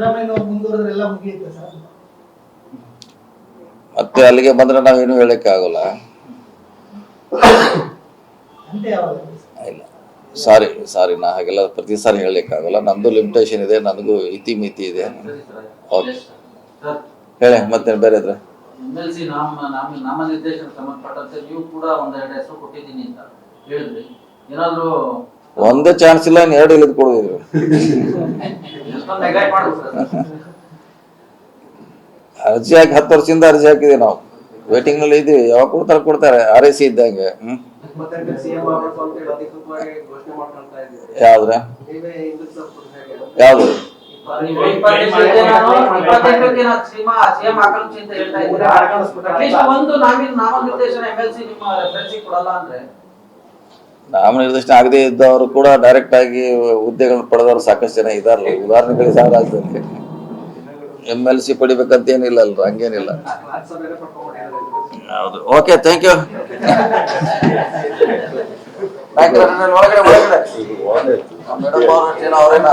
ಸಿದ್ದರಾಮಯ್ಯ ಮುಂದುವರೆದ್ರೆ ಎಲ್ಲ ಮುಗಿಯುತ್ತೆ ಸರ್. ಮತ್ತೆ ಅಲ್ಲಿಗೆ ಬಂದ್ರೆ ನಾವೇನು ಹೇಳಕ್ಕೆ ಆಗೋಲ್ಲ. ಇಲ್ಲ. ಸಾರಿ ಸಾರಿ ನಾ ಹಾಗೆಲ್ಲ ಪ್ರತಿ ಸಾರಿ ಹೇಳಲಿಕ್ಕೆ ಆಗೋಲ್ಲ. ನಮ್ದು ಲಿಮಿಟೇಷನ್ ಇದೆ ನನಗೂ ಇತಿ ಮಿತಿ ಇದೆ. ಓಕೆ ಹೇಳಿ ಮತ್ತೆ ಬೇರೆ ಇದ್ರೆ? ಎಂ ಎಲ್ ಸಿ ನಾಮ ನಾಮ ನಾಮನಿರ್ದೇಶನ ಸಂಬಂಧಪಟ್ಟಂತೆ ನೀವು ಕೂಡ ಒಂದೆರಡು ಹೆಸರು ಕೊಟ್ಟಿದ್ದೀನಿ ಅಂತ ಹೇಳಿದ್ರಿ. ಏನಾದ್ರು ಒಂದೇ ಚಾನ್ಸ್ ಇಲ್ಲ ಎರಡು ಇಲ್ಲಿದ್ ಕೊಡುದಿದ್ರು ಅರ್ಜಿ ಹಾಕಿ ಹತ್ತು ವರ್ಷದಿಂದ ಅರ್ಜಿ ಹಾಕಿದ್ವಿ ನಾವು. ವೇಟಿಂಗ್ನಲ್ಲಿ ಇದೀವಿ ಯಾವಾಗ ಕೊಡ್ತಾರೆ ಕೊಡ್ತಾರೆ. ಆರ್ ಎ ಸಿ ಇದ್ದಂಗೆ. ಹ್ಮ್. ಸಿಎಂ ಆಗಬೇಕು ಅಂತ ಹೇಳಿ ಅಧಿಕೃತವಾಗಿ ಘೋಷಣೆ ಮಾಡ್ಕೊಂತ ಇದ್ದೀವಿ ಯಾವ್ದ್ರ? ಯಾವ್ದು? ಒಂದು ನಾಮಿನ ನಾಮನಿರ್ದೇಶನ ಎಂ ಎಲ್ ಸಿ ನಿಮ್ಮ ರೆಫರೆನ್ಸಿಗೆ ಕೊಡಲ್ಲ ಅಂದ್ರೆ. ನಾಮನಿರ್ದೇಶನ ಆಗದೆ ಇದ್ದವರು ಕೂಡ ಡೈರೆಕ್ಟ್ ಆಗಿ ಹುದ್ದೆಗಳನ್ನ ಪಡೆದವರು ಸಾಕಷ್ಟು ಜನ ಇದಾರಲ್ಲ. ಉದಾಹರಣೆಗಳಿಗೆ ಸಾವಿರ ಆಗ್ತದೆ ಎಂ ಎಲ್ ಸಿ ಪಡಿಬೇಕಂತ ಏನಿಲ್ಲ ಅಲ್ರ ಹಂಗೇನಿಲ್ಲ. ಹೌದು. Okay thank you madam ಅವರೇನ?